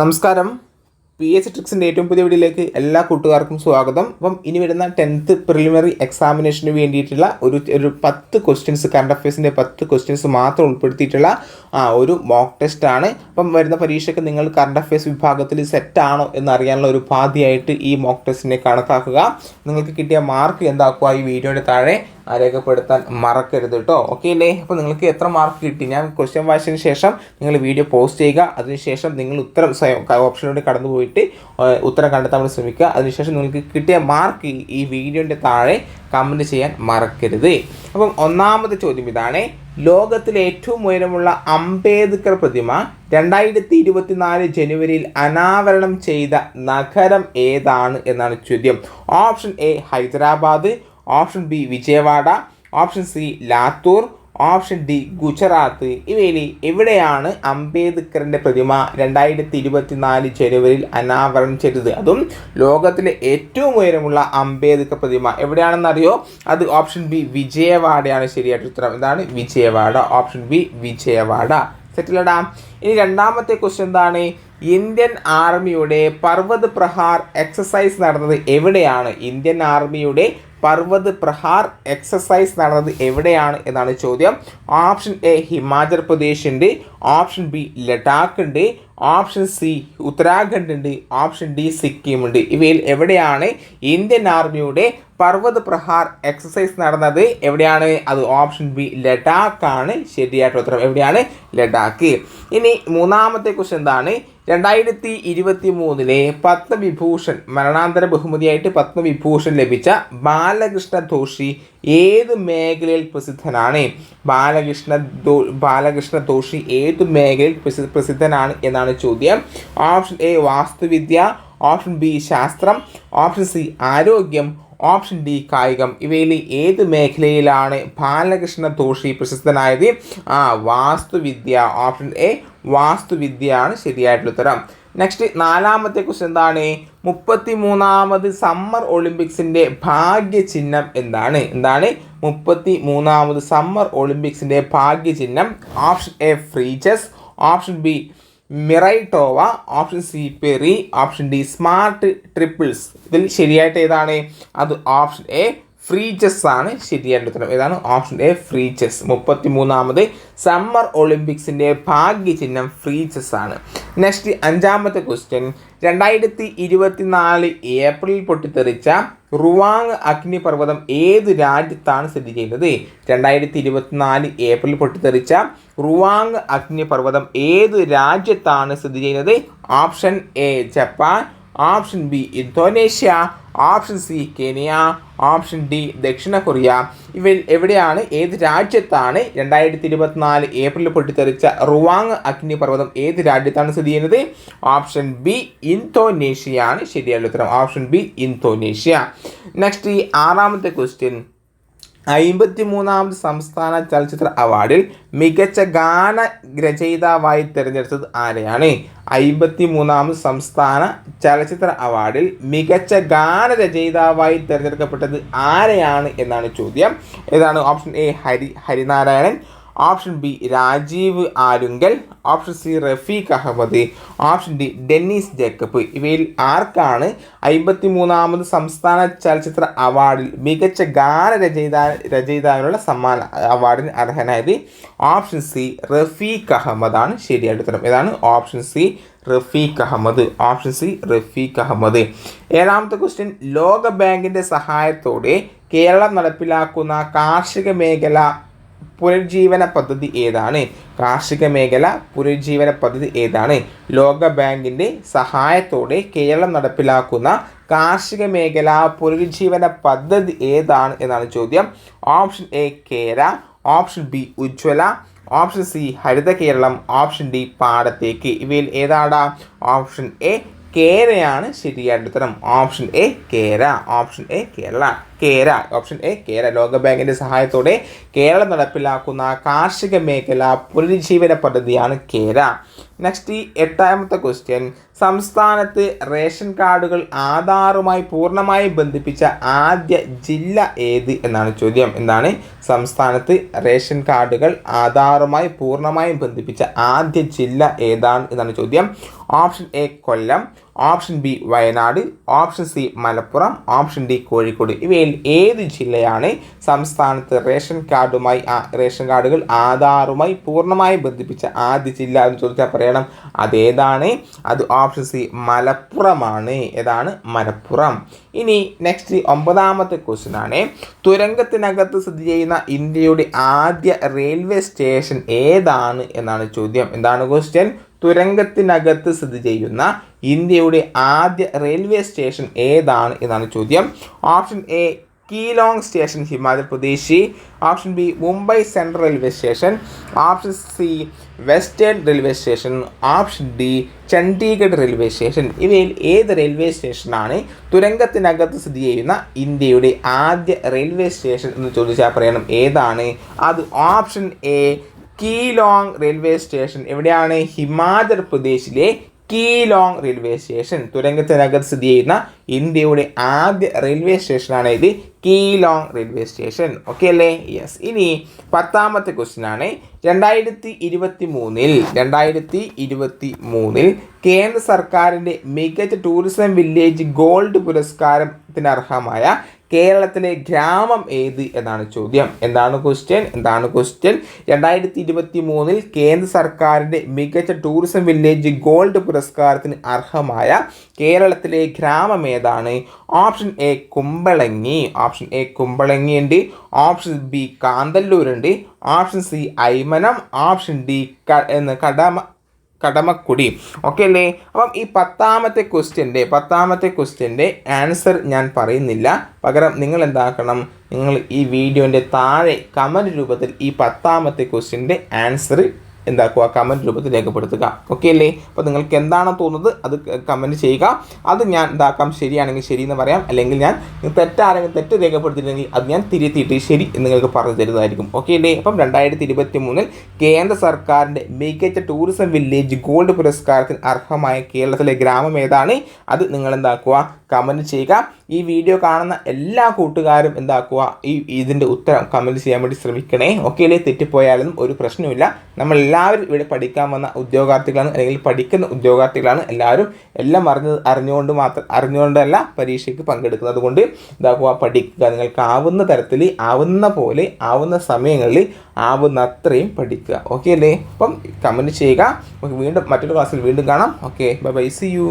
നമസ്കാരം. P H ട്രിക്സിന്റെ ഏറ്റവും പുതിയ വീഡിയോയിലേക്ക് എല്ലാ കൂട്ടുകാർക്കും സ്വാഗതം. അപ്പം ഇനി വരുന്ന ടെൻത്ത് പ്രിലിമിനറി എക്സാമിനേഷന് വേണ്ടിയിട്ടുള്ള ഒരു ഒരു പത്ത് ക്വസ്റ്റ്യൻസ് കറണ്ട് അഫയേഴ്സിന്റെ പത്ത് ക്വസ്റ്റ്യൻസ് മാത്രം ഉൾപ്പെടുത്തിയിട്ടുള്ള ഒരു മോക്ക് ടെസ്റ്റ് ആണ്. അപ്പം വരുന്ന പരീക്ഷയ്ക്ക് നിങ്ങൾ കറണ്ട് അഫയേഴ്സ് വിഭാഗത്തിൽ സെറ്റാണോ എന്നറിയാനുള്ള ഒരു ഉപാധിയായിട്ട് ഈ മോക്ക് ടെസ്റ്റിനെ കണക്കാക്കുക. നിങ്ങൾക്ക് കിട്ടിയ മാർക്ക് എന്താക്കുക ഈ വീഡിയോയുടെ താഴെ. രേഖപ്പെടുത്താൻ മറക്കരുത് കേട്ടോ ഓക്കെ അല്ലേ അപ്പോൾ നിങ്ങൾക്ക് എത്ര മാർക്ക് കിട്ടി? ഞാൻ ക്വസ്റ്റ്യൻ വായിച്ചതിന് ശേഷം നിങ്ങൾ വീഡിയോ പോസ്റ്റ് ചെയ്യുക. അതിനുശേഷം നിങ്ങൾ ഉത്തരം സ്വയം ഓപ്ഷനിലൂടെ കടന്നു പോയിട്ട് ഉത്തരം കണ്ടെത്താൻ വേണ്ടി ശ്രമിക്കുക. അതിനുശേഷം നിങ്ങൾക്ക് കിട്ടിയ മാർക്ക് ഈ വീഡിയോന്റെ താഴെ കമന്റ് ചെയ്യാൻ മറക്കരുത്. അപ്പം ഒന്നാമത്തെ ചോദ്യം ഇതാണ്. ലോകത്തിലെ ഏറ്റവും ഉയരമുള്ള അംബേദ്കർ പ്രതിമ രണ്ടായിരത്തി ഇരുപത്തിനാല് ജനുവരിയിൽ അനാവരണം ചെയ്ത നഗരം ഏതാണ് എന്നാണ് ചോദ്യം. Option A Hyderabad. Option B Vijayawada option C Latur option D Gujarat. ഇവയിൽ എവിടെയാണ് അംബേദ്കറിന്റെ പ്രതിമ രണ്ടായിരത്തി ഇരുപത്തിനാല് ജനുവരിയിൽ അനാവരണം ചെയ്തത്? അതും ലോകത്തിലെ ഏറ്റവും ഉയരമുള്ള അംബേദ്കർ പ്രതിമ എവിടെയാണെന്നറിയോ? അത് ഓപ്ഷൻ ബി വിജയവാഡയാണ്. ശരിയായിട്ട് ഉത്തരം എന്താണ്? വിജയവാഡ. Option B Vijayawada. സെറ്റിലടാ. ഇനി രണ്ടാമത്തെ ക്വസ്റ്റ്യൻ എന്താണ്? ഇന്ത്യൻ ആർമിയുടെ പർവത് പ്രഹാർ എക്സസൈസ് നടന്നത് എവിടെയാണ്? ഇന്ത്യൻ ആർമിയുടെ പർവത് പ്രഹാർ എക്സസൈസ് നടന്നത് എവിടെയാണ് എന്നാണ് ചോദ്യം. ഓപ്ഷൻ എ ഹിമാചൽ പ്രദേശ് ഉണ്ട് ഓപ്ഷൻ ബി ലഡാക്ക് ഉണ്ട് ഓപ്ഷൻ സി ഉത്തരാഖണ്ഡ് ഉണ്ട് ഓപ്ഷൻ ഡി സിക്കിം ഉണ്ട് ഇവയിൽ എവിടെയാണ് ഇന്ത്യൻ ആർമിയുടെ പർവത് പ്രഹാർ എക്സസൈസ് നടന്നത്? എവിടെയാണ്? അത് ഓപ്ഷൻ ബി ലഡാക്കാണ്. ആണ് ശരിയായിട്ടുള്ള ഉത്തരം എവിടെയാണ്? ലഡാക്ക്. ഇനി മൂന്നാമത്തെ ക്വസ്റ്റ്യൻ എന്താണ്? രണ്ടായിരത്തി ഇരുപത്തി മൂന്നിലെ പത്മവിഭൂഷൺ മരണാന്തര ബഹുമതിയായിട്ട് പത്മവിഭൂഷൺ ലഭിച്ച ബാലകൃഷ്ണ ദോഷി ഏത് മേഖലയിൽ പ്രസിദ്ധനാണ്? ബാലകൃഷ്ണ ബാലകൃഷ്ണ ദോഷി ഏത് മേഖലയിൽ പ്രസി പ്രസിദ്ധനാണ് എന്നാണ് ചോദ്യം. ഓപ്ഷൻ എ വാസ്തുവിദ്യ. ഓപ്ഷൻ ബി ശാസ്ത്രം. ഓപ്ഷൻ സി ആരോഗ്യം. ഓപ്ഷൻ ഡി കായികം. ഇവയിൽ ഏത് മേഖലയിലാണ് ബാലകൃഷ്ണ ദോഷി പ്രശസ്തനായത് ആ വാസ്തുവിദ്യ. ഓപ്ഷൻ എ വാസ്തുവിദ്യയാണ് ശരിയായിട്ടുള്ള ഉത്തരം. നെക്സ്റ്റ് നാലാമത്തെ ക്വസ്റ്റ്യൻ എന്താണ്? മുപ്പത്തി മൂന്നാമത് സമ്മർ ഒളിമ്പിക്സിന്റെ ഭാഗ്യചിഹ്നം എന്താണ്? എന്താണ്? മുപ്പത്തി മൂന്നാമത് സമ്മർ ഒളിമ്പിക്സിന്റെ ഭാഗ്യചിഹ്നം. Option A Phryges option B Miraitowa option C Perry option D smart triples ഇതിൽ ശരിയായിട്ട് ഏതാണ്? അത് ഓപ്ഷൻ എ ഫ്രീച്ചസ് ആണ് ശരിയായ ഉത്തരം. ഏതാണ് ഓപ്ഷൻ എ ഫ്രീ ചെസ് മുപ്പത്തി മൂന്നാമത് സമ്മർ ഒളിമ്പിക്സിന്റെ ഭാഗ്യചിഹ്നം ചെസ് ആണ്. നെക്സ്റ്റ് അഞ്ചാമത്തെ ക്വസ്റ്റ്യൻ രണ്ടായിരത്തി ഇരുപത്തിനാല് ഏപ്രിൽ പൊട്ടിത്തെറിച്ച റുവാങ് അഗ്നിപർവതം ഏത് രാജ്യത്താണ് സ്ഥിതി ചെയ്യുന്നത്? രണ്ടായിരത്തി ഇരുപത്തിനാല് ഏപ്രിൽ പൊട്ടിത്തെറിച്ച റുവാങ് അഗ്നിപർവതം ഏത് രാജ്യത്താണ് സ്ഥിതി ചെയ്യുന്നത്? Option A Japan. Option B Indonesia. Option C Kenya. Option D ദക്ഷിണ കൊറിയ. ഇവയിൽ എവിടെയാണ് ഏത് രാജ്യത്താണ് രണ്ടായിരത്തി ഇരുപത്തിനാല് ഏപ്രിൽ പൊട്ടിത്തെറിച്ച റുവാങ് അഗ്നിപർവതം ഏത് രാജ്യത്താണ് സ്ഥിതി ചെയ്യുന്നത്? ഓപ്ഷൻ ബി ഇന്തോനേഷ്യയാണ്. ശരിയായ ഉത്തരം. Option B Indonesia. നെക്സ്റ്റ് ഈ ആറാമത്തെ ക്വസ്റ്റ്യൻ അയിമ്പത്തി മൂന്നാമത് സംസ്ഥാന ചലച്ചിത്ര അവാർഡിൽ മികച്ച ഗാന രചയിതാവായി തിരഞ്ഞെടുത്തത് ആരെയാണ്? അയിമ്പത്തി മൂന്നാമത് സംസ്ഥാന ചലച്ചിത്ര അവാർഡിൽ മികച്ച ഗാന രചയിതാവായി തിരഞ്ഞെടുക്കപ്പെട്ടത് ആരെയാണ് എന്നാണ് ചോദ്യം. ഏതാണ് option A Hari Harinarayanan option B Rajeev Alunkal option C Rafeeq Ahammed. Option D Dennis Jacob. ഇവയിൽ ആർക്കാണ് അമ്പത്തി മൂന്നാമത് സംസ്ഥാന ചലച്ചിത്ര അവാർഡിൽ മികച്ച ഗാന രചയിതാ രചയിതാവിനുള്ള സമ്മാന അവാർഡിന് അർഹനായത്? ഓപ്ഷൻ സി റഫീഖ് അഹമ്മദ് ആണ് ശരിയായിട്ട് ഉത്തരം. ഇതാണ് option C Rafeeq Ahammed. Option C Rafeeq Ahammed. ഏഴാമത്തെ ക്വസ്റ്റ്യൻ ലോക ബാങ്കിന്റെ സഹായത്തോടെ കേരളം നടപ്പിലാക്കുന്ന കാർഷിക മേഖല പുനരുജ്ജീവന പദ്ധതി ഏതാണ്? കാർഷിക മേഖല പുനരുജ്ജീവന പദ്ധതി ഏതാണ്? ലോക ബാങ്കിന്റെ സഹായത്തോടെ കേരളം നടപ്പിലാക്കുന്ന കാർഷിക മേഖല പുനരുജ്ജീവന പദ്ധതി ഏതാണ് എന്നാണ് ചോദ്യം. Option A Kera. Option B Ujjwala. Option C Haritha Keralam. Option D പാടത്തേക്ക്. ഇവയിൽ ഏതാണ് ഓപ്ഷൻ എ കേരയാണ് ശരിയായിട്ടുത്തരം option A Kera. Option A Kerala. Kera option A Kera. ലോകബാങ്കിന്റെ സഹായത്തോടെ കേരളം നടപ്പിലാക്കുന്ന കാർഷിക മേഖല പുനരുജ്ജീവന പദ്ധതിയാണ് കേര. നെക്സ്റ്റ് എട്ടാമത്തെ ക്വസ്റ്റ്യൻ സംസ്ഥാനത്ത് റേഷൻ കാർഡുകൾ ആധാറുമായി പൂർണമായി ബന്ധിപ്പിച്ച ആദ്യ ജില്ല ഏത് എന്നാണ് ചോദ്യം. എന്താണ്? സംസ്ഥാനത്ത് റേഷൻ കാർഡുകൾ ആധാറുമായി പൂർണമായും ബന്ധിപ്പിച്ച ആദ്യ ജില്ല ഏതാണ് എന്നാണ് ചോദ്യം. Option A Kollam. Option B Wayanad option C Malappuram option D Kozhikode. ഇവയിൽ ഏത് ജില്ലയാണ് സംസ്ഥാനത്ത് റേഷൻ കാർഡുമായി റേഷൻ കാർഡുകൾ ആധാറുമായി പൂർണമായി ബന്ധിപ്പിച്ച ആദ്യ ജില്ല എന്ന് ചോദിച്ചാൽ പറയണം. അതേതാണ് അത് ഓപ്ഷൻ സി മലപ്പുറമാണ്. ഏതാണ്? മലപ്പുറം. ഇനി നെക്സ്റ്റ് ഒമ്പതാമത്തെ ക്വസ്റ്റ്യൻ ആണ്. തുരങ്കത്തിനകത്ത് സ്ഥിതി ചെയ്യുന്ന ഇന്ത്യയുടെ ആദ്യ റെയിൽവേ സ്റ്റേഷൻ ഏതാണ് എന്നാണ് ചോദ്യം. എന്താണ് ക്വസ്റ്റ്യൻ തുരങ്കത്തിനകത്ത് സ്ഥിതി ചെയ്യുന്ന ഇന്ത്യയുടെ ആദ്യ റെയിൽവേ സ്റ്റേഷൻ ഏതാണ് എന്നാണ് ചോദ്യം. Option A Keylong station Himachal Pradesh. Option B Mumbai central railway station. Option C western railway station. Option D Chandigarh railway station. ഇവയിൽ ഏത് റെയിൽവേ സ്റ്റേഷനാണ് തുരങ്കത്തിനകത്ത് സ്ഥിതി ചെയ്യുന്ന ഇന്ത്യയുടെ ആദ്യ റെയിൽവേ സ്റ്റേഷൻ എന്ന് ചോദിച്ചാൽ പറയണം. ഏതാണ്? അത് option A Keylong railway station എവിടെയാണ് ഹിമാചൽ പ്രദേശിലെ കീലോങ് റെയിൽവേ സ്റ്റേഷൻ തുരങ്കത്തിനകത്ത് സ്ഥിതി ചെയ്യുന്ന ഇന്ത്യയുടെ ആദ്യ റെയിൽവേ സ്റ്റേഷനാണ് ഇത്. Keylong railway station. ഓക്കെ അല്ലേ? യെസ് ഇനി പത്താമത്തെ ക്വസ്റ്റ്യൻ ആണ്. രണ്ടായിരത്തി ഇരുപത്തി മൂന്നിൽ രണ്ടായിരത്തി ഇരുപത്തി മൂന്നിൽ കേന്ദ്ര സർക്കാരിന്റെ മികച്ച ടൂറിസം വില്ലേജ് ഗോൾഡ് പുരസ്കാരത്തിന് അർഹമായ കേരളത്തിലെ ഗ്രാമം ഏത് എന്നാണ് ചോദ്യം. എന്താണ് ക്വസ്റ്റ്യൻ എന്താണ് ക്വസ്റ്റ്യൻ രണ്ടായിരത്തി ഇരുപത്തി മൂന്നിൽ കേന്ദ്ര സർക്കാരിന്റെ മികച്ച ടൂറിസം വില്ലേജ് ഗോൾഡ് പുരസ്കാരത്തിന് അർഹമായ കേരളത്തിലെ ഗ്രാമം ഏതാണ്? Option A Kumbalangi. Option A Kumbalangi ഉണ്ട് option B കാന്തല്ലൂരുണ്ട്. Option C Aymanam option D ക എന്ന് കടമ കടമക്കുടി. ഓക്കെ അല്ലേ? അപ്പം ഈ പത്താമത്തെ ക്വസ്റ്റ്യന്റെ പത്താമത്തെ ക്വസ്റ്റ്യന്റെ ആൻസർ ഞാൻ പറയുന്നില്ല. പകരം നിങ്ങൾ എന്താക്കണം? നിങ്ങൾ ഈ വീഡിയോന്റെ താഴെ കമന്റ് രൂപത്തിൽ ഈ പത്താമത്തെ ക്വസ്റ്റ്യന്റെ ആൻസർ എന്താക്കുക? കമന്റ് രൂപത്തിൽ രേഖപ്പെടുത്തുക. ഓക്കെ അല്ലേ? അപ്പോൾ നിങ്ങൾക്ക് എന്താണോ തോന്നുന്നത് അത് കമന്റ് ചെയ്യുക. അത് ഞാൻ എന്താക്കാം ശരിയാണെങ്കിൽ ശരി എന്ന് പറയാം. അല്ലെങ്കിൽ ഞാൻ തെറ്റാരെങ്കിൽ തെറ്റ് രേഖപ്പെടുത്തിയിട്ടുണ്ടെങ്കിൽ അത് ഞാൻ തിരുത്തിയിട്ട് ശരി എന്ന് നിങ്ങൾക്ക് പറഞ്ഞു തരുന്നതായിരിക്കും. ഓക്കെ അല്ലേ? അപ്പം രണ്ടായിരത്തി ഇരുപത്തി മൂന്നിൽ കേന്ദ്ര സർക്കാരിന്റെ മികച്ച ടൂറിസം വില്ലേജ് ഗോൾഡ് പുരസ്കാരത്തിന് അർഹമായ കേരളത്തിലെ ഗ്രാമം ഏതാണ്? അത് നിങ്ങൾ എന്താക്കുക? കമന്റ് ചെയ്യുക. ഈ വീഡിയോ കാണുന്ന എല്ലാ കൂട്ടുകാരും എന്താക്കുക? ഈ ഇതിന്റെ ഉത്തരം കമന്റ് ചെയ്യാൻ വേണ്ടി ശ്രമിക്കണേ. ഓക്കെ അല്ലേ? തെറ്റിപ്പോയാലൊന്നും ഒരു പ്രശ്നമില്ല നമ്മൾ എല്ലാവരും ഇവിടെ പഠിക്കാൻ വന്ന ഉദ്യോഗാർത്ഥികളാണ് അല്ലെങ്കിൽ പഠിക്കുന്ന ഉദ്യോഗാർത്ഥികളാണ് എല്ലാവരും എല്ലാം അറിഞ്ഞ് അറിഞ്ഞുകൊണ്ട് മാത്രം അറിഞ്ഞുകൊണ്ടല്ല പരീക്ഷയ്ക്ക് പങ്കെടുക്കുന്നത്. അതുകൊണ്ട് എന്താക്കുക പഠിക്കുക. നിങ്ങൾക്ക് ആവുന്ന തരത്തിൽ ആവുന്ന പോലെ ആവുന്ന സമയങ്ങളിൽ ആവുന്ന അത്രയും പഠിക്കുക. ഓക്കെ അല്ലേ? അപ്പം കമന്റ് ചെയ്യുക. നമുക്ക് വീണ്ടും മറ്റൊരു ക്ലാസ്സിൽ വീണ്ടും കാണാം. Okay bye bye see you